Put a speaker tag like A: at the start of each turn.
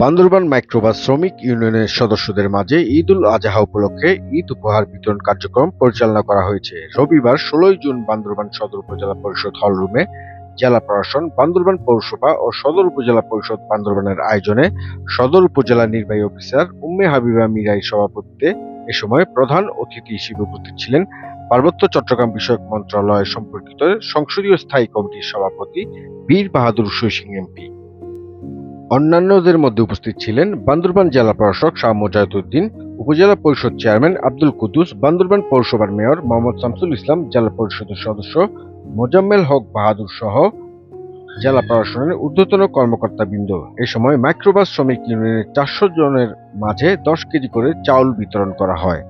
A: Bandarban microbus শ্রমিক ইউনিয়নের সদস্যদের মাঝে ঈদ উল আজহা উপলক্ষে ঈদ উপহার বিতরণ কার্যক্রম পরিচালনা করা হয়েছে। রবিবার ষোলোই জুন বান্দরবান সদর উপজেলা পরিষদ হলরুমে জেলা প্রশাসন, বান্দরবান পৌরসভা ও সদর উপজেলা পরিষদ বান্দরবানের আয়োজনে সদর উপজেলা নির্বাহী অফিসার উম্মে হাবিবা মিরাই সভাপতিত্বে এ সময় প্রধান অতিথি হিসেবে উপস্থিত ছিলেন পার্বত্য চট্টগ্রাম বিষয়ক মন্ত্রণালয় সম্পর্কিত সংসদীয় স্থায়ী কমিটির সভাপতি বীর বাহাদুর সিং এমপি। অন্যান্যদের মধ্যে উপস্থিত ছিলেন বান্দরবান জেলা প্রশাসক শাহ মোজাহিদুদ্দিন, উপজেলা পরিষদ চেয়ারম্যান আব্দুল কুদ্দুস, বান্দরবান পৌরসভার মেয়র মোহাম্মদ শামসুল ইসলাম, জেলা পরিষদের সদস্য মোজাম্মেল হক বাহাদুর সহ জেলা প্রশাসনের ঊর্ধ্বতন কর্মকর্তাবৃন্দ। এ সময় মাইক্রোবাস শ্রমিক ইউনিয়নের চারশো জনের মাঝে দশ কেজি করে চাউল বিতরণ করা হয়।